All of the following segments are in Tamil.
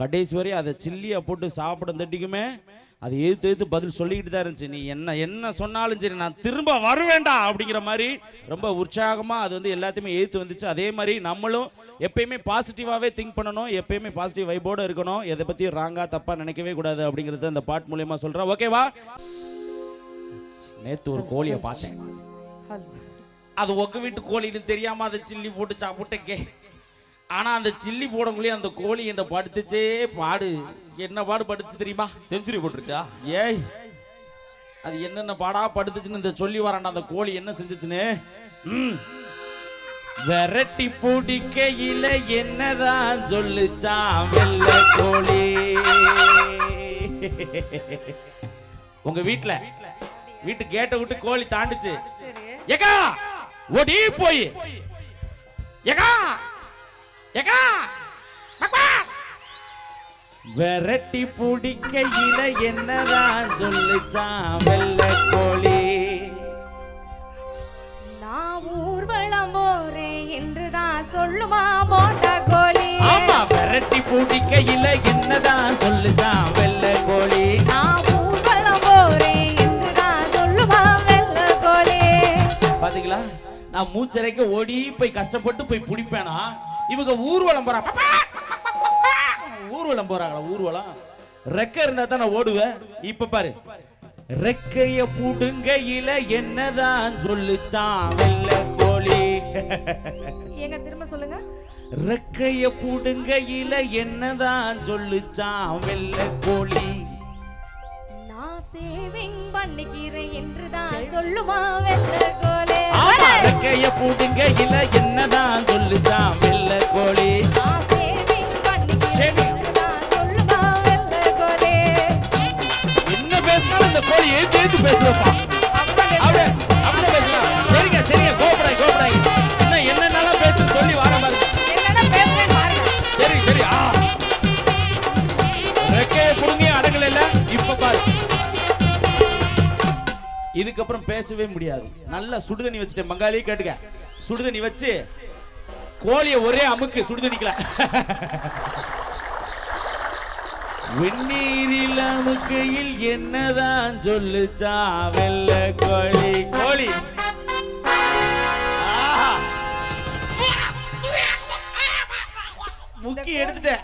கடைசி வரை அதை சில்லியா போட்டு சாப்பிட தட்டிக்குமே அது எதிர்த்து எதிர்த்து பதில் சொல்லிக்கிட்டு தான் இருந்துச்சு. நீ என்ன என்ன சொன்னாலும் சரி நான் திரும்ப வருவேண்டா அப்படிங்கிற மாதிரி ரொம்ப உற்சாகமா அது வந்து எல்லாத்தையுமே எதிர்த்து வந்துச்சு. அதே மாதிரி நம்மளும் எப்பயுமே பாசிட்டிவாகவே திங்க் பண்ணணும் எப்பயுமே பாசிட்டிவ் வைபோட இருக்கணும். எதை பற்றியும் ராங்கா தப்பா நினைக்கவே கூடாது அப்படிங்கிறத அந்த பாட் மூலியமா சொல்றேன். ஓகேவா நேத்து ஒரு கோழியை பார்த்தேன். அது உங்க வீட்டு கோழின்னு தெரியாம அதை சில்லி போட்டு சாப்பிட்டேக்கே ஆனா அந்த சில்லி போடக்குள்ளேயே அந்த கோழி என்ன படுத்துச்சே பாடு. என்ன பாடு படுத்து தெரியுமா? செஞ்சுரி போட்டுருச்சா? ஏய் அது என்னென்ன பாடா படுத்துச்சுன்னு இந்த சொல்லி வரான்டா அந்த கோழி என்ன செஞ்சுச்சுன்னு? ம். விரட்டி பிடிக்கையில என்னதான் சொல்லுச்சான் வெள்ள கோழி? உங்க வீட்ல வீட்டு கேட்டை விட்டு கோழி தாண்டுச்சு. சரி. ஏகா ஓடி போய். ஏகா ஏகா பக்வா. விரட்டி பிடிக்கையில என்னதான் சொல்லுச்சான் வெள்ள கோழி. நான் ஊர்வலம் போறேன் என்றுதான் சொல்லுமா போட்டா கோழி? ஆமா விரட்டி பிடிக்கையில என்னதான் சொல்லுச்சான் வெள்ள கோழி. நான் ஊர்வலம் போறேன் என்றுதான் சொல்லுமா வெள்ள கோழி? பாத்தீங்களா? நான் மூச்சரைக்க ஓடி போய் கஷ்டப்பட்டு போய் பிடிப்பேனா? இவங்க ஊர்வலம் போறாங்க ஊர்வலம் போறாங்களா ஊர்வலம்? ரெக்க இருந்தா தான் நான் ஓடுவேன். இப்ப பாரு. ரெக்கைய புடுங்கையில என்னதான் சொல்லுச்சான் வெள்ள கோழி. எங்க திரும்ப சொல்லுங்க. ரெக்கைய புடுங்கையில என்னதான் சொல்லுச்சான் வெள்ள கோழி. சேவிங் பண்ணிக்கிறேன் என்றுதான் சொல்லுமா வெள்ள கோழி ஆமா ரெக்கைய புடுங்கையில என்னதான் சொல்லுச்சான் வெள்ள கோழி நான் பேசவே முடியாது. நல்லா சுடுதண்ணி வச்சுட்டேன். பங்காளி கேட்டுக்க. சுடுதண்ணி வச்சு கோழிய ஒரே அமுக்கு சுடுதண்ணிக்கல. வெந்நீரில் அமுக்கையில் என்னதான் சொல்லுச்சா வெள்ள கோழி? கோழி. முக்கி எடுத்துட்டேன்.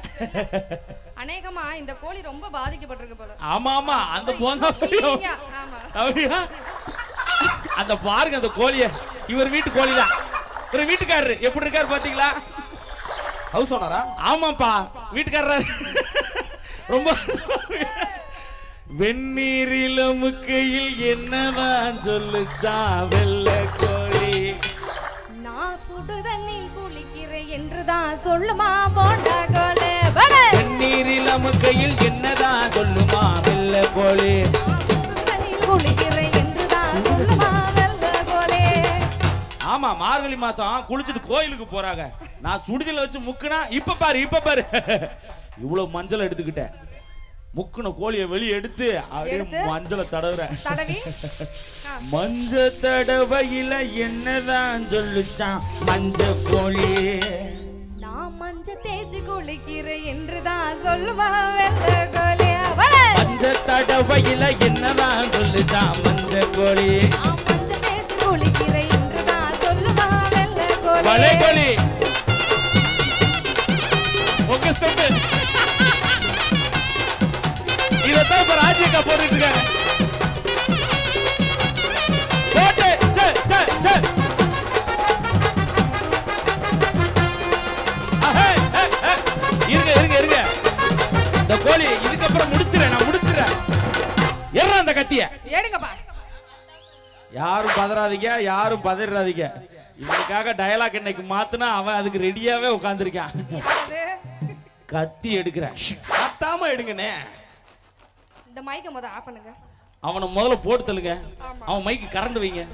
அநேகமா இந்த கோழி ரொம்ப பாதிக்கப்பட்டிருக்கு போல. ஆமா ஆமா. அந்த அப்படியா அந்த பாருங்க அந்த கோழிய. இவர் வீட்டு கோழி தான் இவர் வீட்டுக்காரரு. எப்படி இருக்காரு பாத்தீங்களா? ஹவுஸ் ஓனரா ஆமாப்பா. வீட்டுக்காரர் ரொம்ப வெந்நீரில் முக்கையில் என்னதான் சொல்லுச்சா வெள்ள கோழி. நான் சுடு தண்ணில் குளிக்கிறேன் என்றுதான் சொல்லுமா போண்டா கோலே வெந்நீரில் அமுக்கையில் என்னதான் சொல்லுமா வெள்ள கோழி? குளிக்கிறேன் ஆமா மார்கழி மாசம் குளிச்சுட்டு கோயிலுக்கு போறாங்க. நான் சுடுதல வச்சு முக்குனா இப்ப பாரு இப்ப பாரு. இவ்வளவு மஞ்சள் எடுத்துக்கிட்டேன். முக்குன கோழியை வெளியே எடுத்து அப்படியே? மஞ்சளை தடவுறேன். மஞ்ச தடவையில என்னதான் சொல்லுச்சான் மஞ்ச கோழி? நான் மஞ்ச தேய்ச்சி குளிக்கிறேன் என்றுதான் சொல்லுமா வெள்ள வட மஞ்ச தடவையில என்னதான் சொல்லுச்சான் கத்திய எடுங்கப்பா யாரும் பதறாதீங்க யாரும் பதறாதீங்க இவனுக்காக டயலாக் இன்னைக்கு மாத்துனா அவன் அதுக்கு ரெடியாவே உட்காந்துருக்கான்? கத்தி எடுக்கிறேன். கத்தாம எடுங்கண்ணே. இந்த மைக்க முத ஆஃப் பண்ணுங்க. அவனை முதல்ல போட்டு தள்ளுங்க. அவன் மைக்கு கறந்து வைங்க.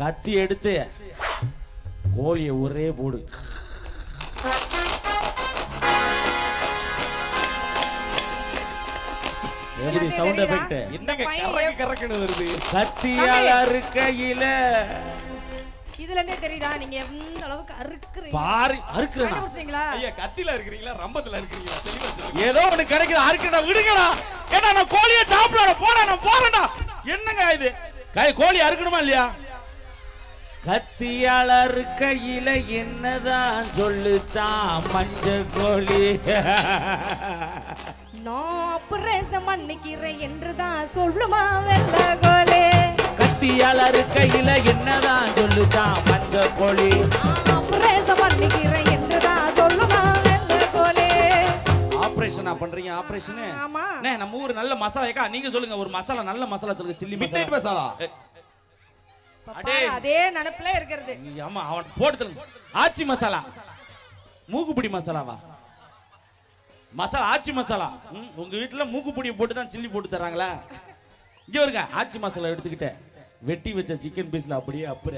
கத்தி எடுத்து கோழியை ஒரே போடு. எப்படி சவுண்ட்? எஃபெக்ட் இந்த பையன் கறக்கு கறக்குன்னு வருது? கத்தியால இருக்கையில இதுல இருந்தே தெரியுதா? நீங்க எந்த அளவுக்கு அறுக்குறீங்க? பாரு அறுக்குறா கண்டுபிடிச்சீங்களா ஐயா கத்தில இருக்கிறீங்களா ரம்பத்துல இருக்கிறீங்களா தெளிவா சொல்லுங்க. ஏதோ ஒண்ணு கிடைக்குது அறுக்கடா விடுங்கடா. ஏன்னா நான் கோழியை சாப்பிட போறா நான் போறேன்டா. என்னங்க இது? கை கோழி அறுக்கணுமா இல்லையா? கத்தியால அறுக்கையில என்னதான் சொல்லுச்சான் மஞ்ச கோழி? நான் ஆபரேஷன் பண்ணிக்கிறேன் என்றுதான் சொல்லுமா வெள்ள கோலே கத்தியால அறுக்கையில என்னதான் சொல்லுச்சான் மஞ்ச கோழி பண்ணிக்கிறேன் என்றுதான் சொல்லுமா வெள்ள கோலே ஆபரேஷனா பண்றீங்க ஆபரேஷன்? ஆமா. நம்ம ஊர் நல்ல மசாலா ஏக்கா நீங்க சொல்லுங்க ஒரு மசாலா நல்ல மசாலா சொல்லுங்க சில்லி மசாலா. மசாலா. அதே நினைப்புல இருக்கிறது. ஆமா அவன் போட்டு. ஆச்சி மசாலா. மூக்குப்பிடி மசாலாவா? மசாலா ஆச்சி மசாலா. ம், உங்க வீட்டுல மூக்குப்பிடியை போட்டு தான் சில்லி போட்டு தர்றாங்களா. இங்க வருங்க ஆச்சி மசாலா எடுத்துக்கிட்டேன். வெட்டி வச்ச சிக்கன் பீஸ்ல அப்படியே அப்புற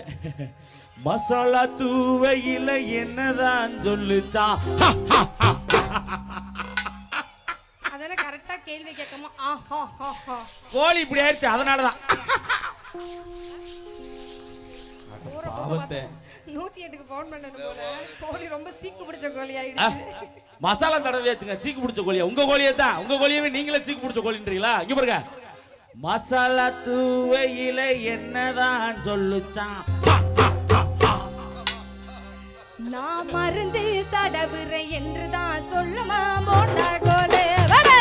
மசாலா தூவையில என்னதான் ஹா. அதானே கரெக்டா கேள்வி கேட்காம? ஆஹா ஹா ஹா கோழி இப்படி ஆயிடுச்சு அதனாலதான். நூத்தி எட்டுக்கு போன் பண்ணணும் போல. கோழி ரொம்ப சீக்கு பிடிச்ச கோழி ஆயிடுச்சு. மசாலா தடவை வச்சுங்க சீக்கு பிடிச்ச கோழியா? உங்க கோழியே தான். உங்க கோழியவே நீங்களே சீக்கு பிடிச்ச கோழின்றீங்களா? இங்க பாருங்க. மசாலா தூவையில என்னதான் சொல்லுச்சான்? நான் மருந்து தடவுறேன் என்றுதான் சொல்லுமா போண்டா கோலே?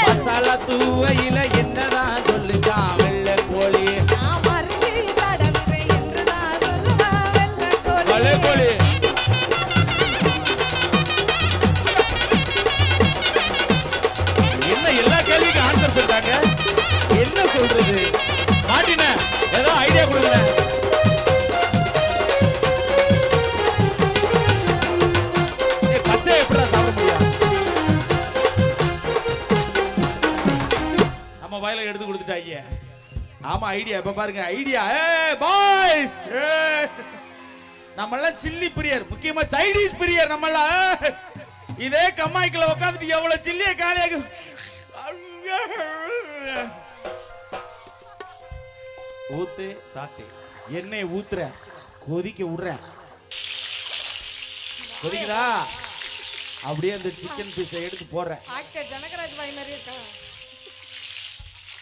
மசாலா தூவையில என்னதான் சொல்லுச்சான் வெள்ளை கோழி? ஆமா ஐடியா இப்ப பாருங்க ஐடியா ஏ பாய்ஸ் நம்மெல்லாம் சில்லி பிரியர். முக்கியமா சைனீஸ் பிரியர் நம்மெல்லாம். ஏய், இதே கம்மாய்க்குள்ள உட்காந்துட்டு எவ்வளவு சில்லிய காலியாக ஊத்து சாத்து எண்ணெய் ஊத்துறேன் கொதிக்க விடுறேன் கொதிக்குதா? அப்படியே அந்த சிக்கன் பீஸை எடுத்து போடுறேன் ஜனகராஜ் பாய் மாதிரி இருக்கா?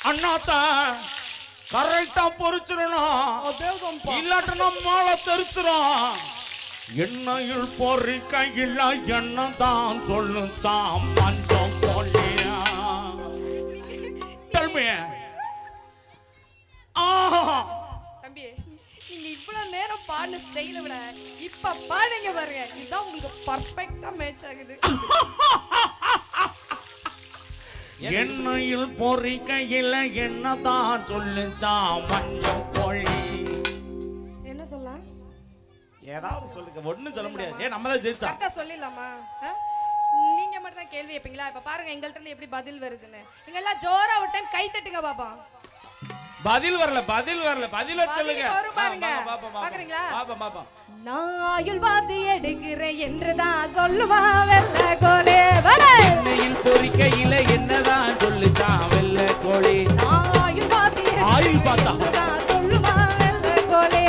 அண்ணாத்தா. கரெக்டா அதேதான்ப்பா இல்லாட்டனா மாலை தெரிச்சிரும். எண்ணெயில் பொறி கையில் எண்ணெய் தான் சொல்லுச்சாம் மஞ்சம் கொல்லியா Tell me. ஆஹா தம்பி நீங்க இவ்வளவு நேரம் பாடின ஸ்டைல விட இப்ப பாடுங்க பாருங்க. இதுதான் உங்களுக்கு பர்ஃபெக்ட்டா மேட்ச் ஆகுது. எண்ணெயில் பொறி கையில் எண்ணெய் தான் சொல்லுச்சாம் மஞ்சம் கொள்ளி என்ன சொல்லலாம் ஏதாவது சொல்லுங்க ஒண்ணும் சொல்ல முடியாது. ஏன் நம்ம தான் ஜெயிச்சா சொல்லிடலாமா? நீங்க மட்டும் தான் கேள்வி வைப்பீங்களா இப்ப பாருங்க எங்கள்ட்ட இருந்து எப்படி பதில் வருதுன்னு. நீங்க எல்லாம் ஜோரா ஒரு டைம் கை தட்டுங்க பாப்பா. பதில் வரல பதில் வரல பதில பதில் சொல்லுங்க. பாக்குறீங்களா? நான் ஆயுள் எடுக்கிறேன் என்றுதான் சொல்லுவா வெள்ள கோலே. எண்ணெயில் பொறிக்கையில என்னதான் சொல்லுச்சான் வெள்ளை நான் ஆயுள் பார்த்தா? சொல்லுவா வெள்ள கோலே.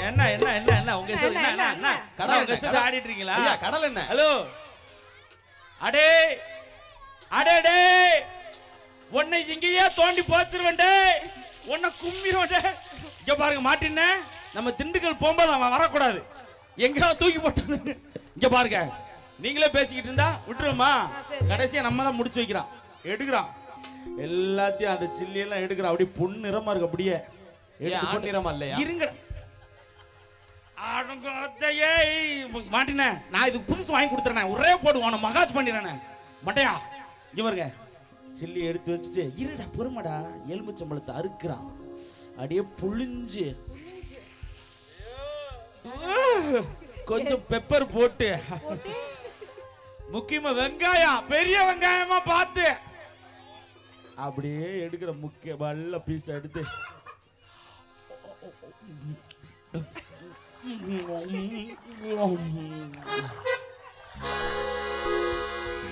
என்ன என்ன என்ன என்ன? உங்க என்ன, கடல் உங்க. ஆடிட்டு இருக்கீங்களா? கடல் என்ன? ஹலோ. அடே. அடே டே உன்னை இங்கேயே தோண்டி போச்சிருவேன் டே உன்னை கும்மிடுவேன் டே இங்க பாருங்க மாட்டின நம்ம திண்டுக்கல் போகும்போது அவன் வரக்கூடாது. எங்கேயாவது தூக்கி போட்டு இங்க பாருங்க. நீங்களே பேசிக்கிட்டு இருந்தா விட்டுருமா. கடைசியா நம்ம தான் முடிச்சு வைக்கிறான். எடுக்கிறான். எல்லாத்தையும் அந்த சில்லி எல்லாம் எடுக்கிறான். அப்படியே பொண்ணு நிறமா இருக்கு அப்படியே. நிறமா இல்லையா? இருங்க மாட்டினே நான் இதுக்கு புதுசு வாங்கி கொடுத்துறேன். ஒரே போடு உன மகாஜ் பண்ணிடுறேன். மட்டையா? இங்க பாருங்க. சில்லி எடுத்து வச்சுட்டு இருடா பொறுமடா. எலுமிச்சம்பழத்தை அறுக்குறான். அப்படியே புளிஞ்சு கொஞ்சம் பெப்பர் போட்டு. முக்கியமா வெங்காயம் பெரிய வெங்காயமா பார்த்து. அப்படியே எடுக்கிற முக்கிய நல்ல பீஸ் எடுத்து.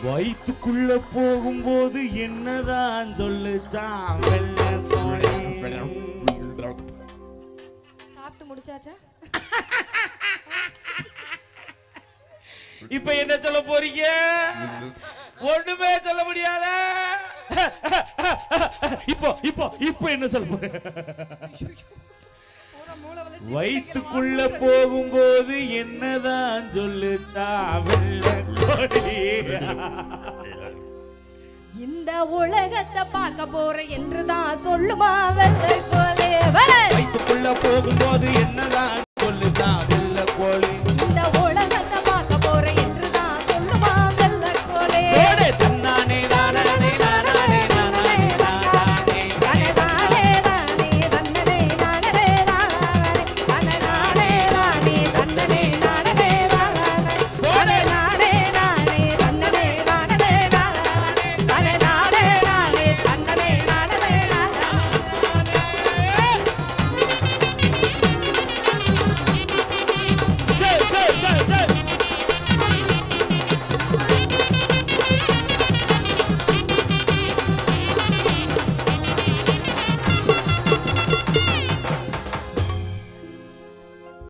வயிற்றுக்குள்ள போகும்போது என்னதான் சொல்லுச்சான் முடிச்சாச்சா? இப்ப என்ன சொல்ல போறீங்க? ஒண்ணுமே சொல்ல முடியாத. இப்போ இப்போ இப்போ என்ன சொல்ல போறீங்க? வயிற்றுக்குள்ள போகும்போது என்னதான் சொல்லுதா வெள்ளக்கோடி இந்த உலகத்தை பார்க்க போற என்றுதான் சொல்லுமா வெள்ள கோலே. வைத்துக்குள்ள போகும்போது என்னதான் சொல்லுதான் வெள்ள கோலே.